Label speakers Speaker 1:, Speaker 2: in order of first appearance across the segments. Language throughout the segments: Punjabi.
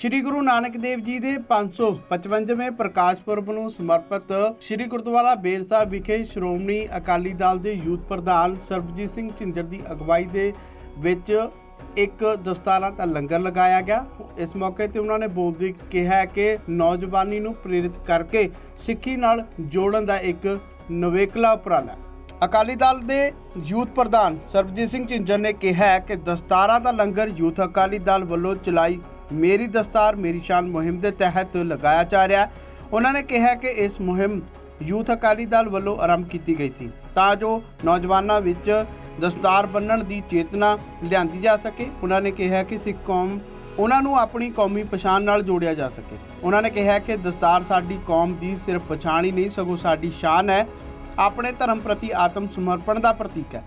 Speaker 1: ਸ੍ਰੀ ਗੁਰੂ ਨਾਨਕ ਦੇਵ ਜੀ ਦੇ 555ਵੇਂ ਪ੍ਰਕਾਸ਼ ਪੁਰਬ ਨੂੰ ਸਮਰਪਿਤ ਸ੍ਰੀ ਗੁਰਦੁਆਰਾ ਬੇਰ ਸਾਹਿਬ ਵਿਖੇ ਸ਼੍ਰੋਮਣੀ ਅਕਾਲੀ ਦਲ ਦੇ ਯੂਥ ਪ੍ਰਧਾਨ ਸਰਬਜੀਤ ਸਿੰਘ ਝਿੰਜਰ ਦੀ ਅਗਵਾਈ ਦੇ ਵਿੱਚ ਇੱਕ ਦਸਤਾਰਾਂ ਦਾ ਲੰਗਰ ਲਗਾਇਆ ਗਿਆ। ਇਸ ਮੌਕੇ ਤੇ ਉਹਨਾਂ ਨੇ ਬੋਲਦੇ ਕਿਹਾ ਕਿ ਨੌਜਵਾਨੀ ਨੂੰ ਪ੍ਰੇਰਿਤ ਕਰਕੇ ਸਿੱਖੀ ਨਾਲ ਜੋੜਨ ਦਾ ਇੱਕ ਨਵੇਕਲਾ ਉਪਰਾਲਾ। ਅਕਾਲੀ ਦਲ ਦੇ ਯੂਥ ਪ੍ਰਧਾਨ ਸਰਬਜੀਤ ਸਿੰਘ ਝਿੰਜਰ ਨੇ ਕਿਹਾ ਕਿ ਦਸਤਾਰਾਂ ਦਾ ਲੰਗਰ ਯੂਥ ਅਕਾਲੀ ਦਲ ਵੱਲੋਂ ਚਲਾਈ ਮੇਰੀ ਦਸਤਾਰ, ਮੇਰੀ ਸ਼ਾਨ ਮੁਹਿੰਮ ਦੇ ਤਹਿਤ ਲਗਾਇਆ ਜਾ ਰਿਹਾ ਉਹਨਾਂ ਨੇ ਕਿਹਾ ਕਿ ਇਸ ਮੁਹਿੰਮ ਯੂਥ ਅਕਾਲੀ ਦਲ ਵੱਲੋਂ ਆਰੰਭ ਕੀਤੀ ਗਈ ਸੀ ਤਾਂ ਜੋ ਨੌਜਵਾਨਾਂ ਵਿੱਚ ਦਸਤਾਰ ਬੰਨਣ ਦੀ ਚੇਤਨਾ ਲਿਆਂਦੀ ਜਾ ਸਕੇ। ਉਹਨਾਂ ਨੇ ਕਿਹਾ ਕਿ ਸਿੱਖ ਕੌਮ ਉਹਨਾਂ ਨੂੰ ਆਪਣੀ ਕੌਮੀ ਪਛਾਣ ਨਾਲ ਜੋੜਿਆ ਜਾ ਸਕੇ। ਉਹਨਾਂ ਨੇ ਕਿਹਾ ਕਿ ਦਸਤਾਰ ਸਾਡੀ ਕੌਮ ਦੀ ਸਿਰਫ ਪਛਾਣ ਹੀ ਨਹੀਂ, ਸਗੋਂ ਸਾਡੀ ਸ਼ਾਨ ਹੈ। ਆਪਣੇ ਧਰਮ ਪ੍ਰਤੀ ਆਤਮ ਸਮਰਪਣ ਦਾ ਪ੍ਰਤੀਕ ਹੈ।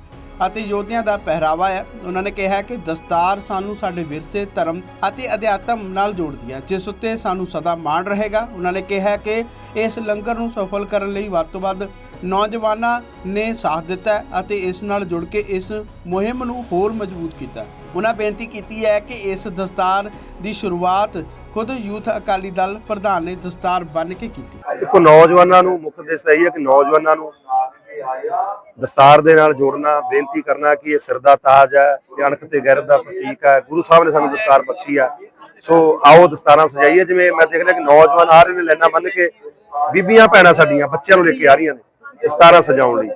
Speaker 1: ਅਤੇ ਯੋਧਿਆਂ ਦਾ ਪਹਿਰਾਵਾ ਹੈ। ਉਹਨਾਂ ਨੇ ਕਿਹਾ ਕਿ ਦਸਤਾਰ ਸਾਨੂੰ ਸਾਡੇ ਵਿਰਸੇ, ਧਰਮ ਅਤੇ ਅਧਿਆਤਮ ਨਾਲ ਜੋੜਦੀ ਹੈ। ਜਿਸ ਉੱਤੇ ਸਾਨੂੰ ਸਦਾ ਮਾਣ ਰਹੇਗਾ। ਉਹਨਾਂ ਨੇ ਕਿਹਾ ਕਿ ਇਸ ਲੰਗਰ ਨੂੰ ਸਫਲ ਕਰਨ ਲਈ ਵੱਧ ਤੋਂ ਵੱਧ ਨੌਜਵਾਨਾਂ ਨੇ ਸਾਥ ਦਿੱਤਾ ਅਤੇ ਇਸ ਨਾਲ ਜੁੜ ਕੇ ਇਸ ਮੁਹਿੰਮ ਨੂੰ ਹੋਰ ਮਜ਼ਬੂਤ ਕੀਤਾ। ਉਹਨਾਂ ਬੇਨਤੀ ਕੀਤੀ ਹੈ ਕਿ ਇਸ ਦਸਤਾਰ ਦੀ ਸ਼ੁਰੂਆਤ ਖੁਦ ਯੂਥ ਅਕਾਲੀ ਦਲ ਪ੍ਰਧਾਨ ਨੇ ਦਸਤਾਰ ਬੰਨ੍ਹ ਕੇ ਕੀਤੀ।
Speaker 2: ਦੇਖੋ, ਨੌਜਵਾਨਾਂ ਨੂੰ ਮੁੱਖ ਉਦੇਸ਼ ਹੈ ਕਿ ਨੌਜਵਾਨਾਂ ਨੂੰ ਦਸਤਾਰ ਦੇ ਨਾਲ ਜੋੜਨਾ, ਬੇਨਤੀ ਕਰਨਾ ਕਿ ਇਹ ਸਿਰ ਦਾ ਤਾਜ ਹੈ ਇਹ ਅਣਖ ਤੇ ਗੈਰਤ ਦਾ ਪ੍ਰਤੀਕ ਹੈ। ਗੁਰੂ ਸਾਹਿਬ ਨੇ ਸਾਨੂੰ ਦਸਤਾਰ ਬਖਸ਼ੀ ਆ ਸੋ ਆਓ ਦਸਤਾਰਾਂ ਸਜਾਈਏ, ਜਿਵੇਂ ਮੈਂ ਦੇਖ ਰਿਹਾ ਕਿ ਨੌਜਵਾਨ ਆ ਰਹੇ ਨੇ ਲੈਣਾ ਬੰਨ ਕੇ। ਬੀਬੀਆਂ ਭੈਣਾਂ ਸਾਡੀਆਂ, ਬੱਚਿਆਂ ਨੂੰ ਲੈ ਕੇ ਆ ਰਹੀਆਂ ਨੇ ਦਸਤਾਰਾਂ ਸਜਾਉਣ ਲਈ।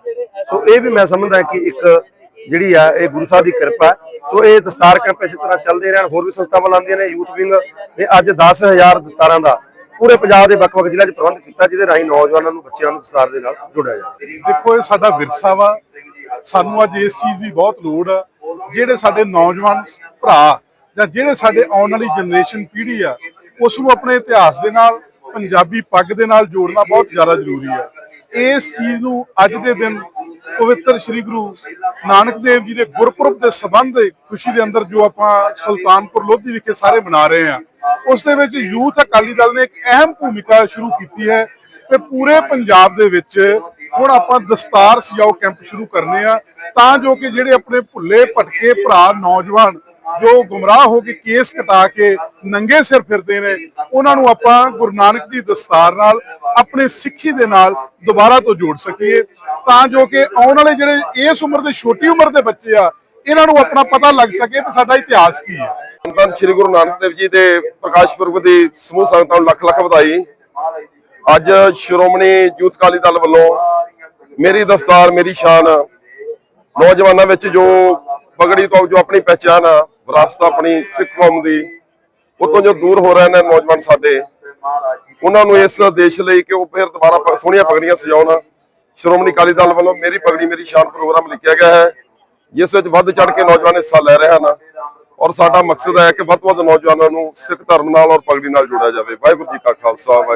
Speaker 2: ਸੋ ਇਹ ਵੀ ਮੈਂ ਸਮਝਦਾ ਕਿ ਇੱਕ ਜਿਹੜੀ ਆ, ਇਹ ਗੁਰੂ ਸਾਹਿਬ ਦੀ ਕਿਰਪਾ ਹੈ। ਸੋ ਇਹ ਦਸਤਾਰ ਕੈਂਪ ਇਸੇ ਤਰ੍ਹਾਂ ਚੱਲਦੇ ਰਹਿਣ, ਹੋਰ ਵੀ ਸੰਸਥਾਵਾਂ ਲਾਉਂਦੀਆਂ ਨੇ, ਯੂਥ ਵਿੰਗ ਨੇ ਅੱਜ 10000 ਦਸਤਾਰਾਂ ਦਾ ਪੂਰੇ ਪੰਜਾਬ ਦੇ ਵੱਖ-ਵੱਖ ਜ਼ਿਲ੍ਹਿਆਂ 'ਚ ਪ੍ਰਬੰਧ ਕੀਤਾ ਜਿਹਦੇ ਰਾਹੀਂ ਨੌਜਵਾਨਾਂ ਨੂੰ ਬੱਚਿਆਂ ਨੂੰ ਦਸਤਾਰ ਦੇ ਨਾਲ ਜੋੜਿਆ ਜਾਵੇ
Speaker 3: ਦੇਖੋ, ਇਹ ਸਾਡਾ ਵਿਰਸਾ ਵਾ। ਸਾਨੂੰ ਅੱਜ ਇਸ ਚੀਜ਼ ਦੀ ਬਹੁਤ ਲੋੜ ਆ। ਜਿਹੜੇ ਸਾਡੇ ਨੌਜਵਾਨ ਭਰਾ ਜਾਂ ਜਿਹੜੇ ਸਾਡੇ ਆਉਣ ਵਾਲੀ ਜਨਰੇਸ਼ਨ ਪੀੜ੍ਹੀ ਆ, ਉਸ ਨੂੰ ਆਪਣੇ ਇਤਿਹਾਸ ਦੇ ਨਾਲ, ਪੰਜਾਬੀ ਪੱਗ ਦੇ ਨਾਲ ਜੋੜਨਾ ਬਹੁਤ ਜ਼ਿਆਦਾ ਜ਼ਰੂਰੀ ਆ। ਇਸ ਚੀਜ਼ ਨੂੰ ਅੱਜ ਦੇ ਦਿਨ ਪਵਿੱਤਰ ਸ੍ਰੀ ਗੁਰੂ ਨਾਨਕ ਦੇਵ ਜੀ ਦੇ ਗੁਰਪੁਰਬ ਦੇ ਸਬੰਧ ਖੁਸ਼ੀ ਦੇ ਅੰਦਰ ਜੋ ਆਪਾਂ ਸੁਲਤਾਨਪੁਰ ਲੋਧੀ ਵਿਖੇ ਸਾਰੇ ਮਨਾ ਰਹੇ ਆ ਉਸ ਦੇ ਵਿੱਚ ਯੂਥ ਅਕਾਲੀ ਦਲ ਨੇ ਇੱਕ ਅਹਿਮ ਭੂਮਿਕਾ ਸ਼ੁਰੂ ਕੀਤੀ ਹੈ ਕਿ ਪੂਰੇ ਪੰਜਾਬ ਦੇ ਵਿੱਚ ਹੁਣ ਆਪਾਂ ਦਸਤਾਰ ਸਜਾਓ ਕੈਂਪ ਸ਼ੁਰੂ ਕਰਨੇ ਆ ਤਾਂ ਜੋ ਕਿ ਜਿਹੜੇ ਆਪਣੇ ਭੁੱਲੇ ਭਟਕੇ ਭਰਾ ਨੌਜਵਾਨ ਜੋ ਗੁੰਮਰਾਹ ਹੋ ਕੇ ਕੇਸ ਕਟਾ ਕੇ ਨੰਗੇ ਸਿਰ ਫਿਰਦੇ ਨੇ, ਉਹਨਾਂ ਨੂੰ ਆਪਾਂ ਗੁਰੂ ਨਾਨਕ ਦੀ ਦਸਤਾਰ ਨਾਲ, ਆਪਣੇ ਸਿੱਖੀ ਦੇ ਨਾਲ ਦੁਬਾਰਾ ਤੋਂ ਜੋੜ ਸਕੀਏ। ਤਾਂ ਜੋ ਕਿ ਆਉਣ ਵਾਲੇ ਜਿਹੜੇ ਇਸ ਉਮਰ ਦੇ ਛੋਟੀ ਉਮਰ ਦੇ ਬੱਚੇ ਆ, ਇਹਨਾਂ ਨੂੰ ਆਪਣਾ ਪਤਾ ਲੱਗ ਸਕੇ ਕਿ ਸਾਡਾ ਇਤਿਹਾਸ ਕੀ ਹੈ।
Speaker 4: ਧੰਨ ਸ੍ਰੀ ਗੁਰੂ ਨਾਨਕ ਦੇਵ ਜੀ ਦੇ ਪ੍ਰਕਾਸ਼ ਪੁਰਬ ਦੀ ਸਮੂਹ ਸੰਗਤਾਂ ਨੂੰ ਲੱਖ ਲੱਖ ਵਧਾਈ। ਅੱਜ ਸ਼੍ਰੋਮਣੀ ਯੂਥ ਅਕਾਲੀ ਦਲ ਵੱਲੋਂ ਮੇਰੀ ਦਸਤਾਰ, ਮੇਰੀ ਸ਼ਾਨ ਨੌਜਵਾਨਾਂ ਵਿੱਚ ਜੋ ਪਗੜੀ ਤੋਂ ਜੋ ਆਪਣੀ ਪਹਿਚਾਨ ਆ ਵਿਰਾਸਤ ਆਪਣੀ ਸਿੱਖ ਕੌਮ ਦੀ ਉਤੋਂ ਜੋ ਦੂਰ ਹੋ ਰਹੇ ਨੇ ਨੌਜਵਾਨ ਸਾਡੇ, ਉਹਨਾਂ ਨੂੰ ਇਸ ਦੇਸ਼ ਲਈ ਕਿ ਉਹ ਫਿਰ ਦੁਬਾਰਾ ਸੋਹਣੀਆਂ ਪਗੜੀਆਂ ਸਜਾਉਣ। ਸ਼੍ਰੋਮਣੀ ਅਕਾਲੀ ਦਲ ਵੱਲੋਂ ਮੇਰੀ ਪਗੜੀ, ਮੇਰੀ ਸ਼ਾਨ ਪ੍ਰੋਗਰਾਮ ਲਿਖਿਆ ਗਿਆ ਹੈ। ਜਿਸ ਵਿੱਚ ਵੱਧ ਚੜ ਕੇ ਨੌਜਵਾਨ ਹਿੱਸਾ ਲੈ ਰਹੇ ਹਨ ਔਰ ਸਾਡਾ ਮਕਸਦ ਹੈ ਕਿ ਵੱਧ ਤੋਂ ਵੱਧ ਨੌਜਵਾਨਾਂ ਨੂੰ ਸਿੱਖ ਧਰਮ ਨਾਲ ਔਰ ਪਗੜੀ ਨਾਲ ਜੋੜਿਆ ਜਾਵੇ। ਵਾਹਿਗੁਰੂ ਜੀ ਕਾ ਖਾਲਸਾ ਵਾਹਿਗੁਰੂ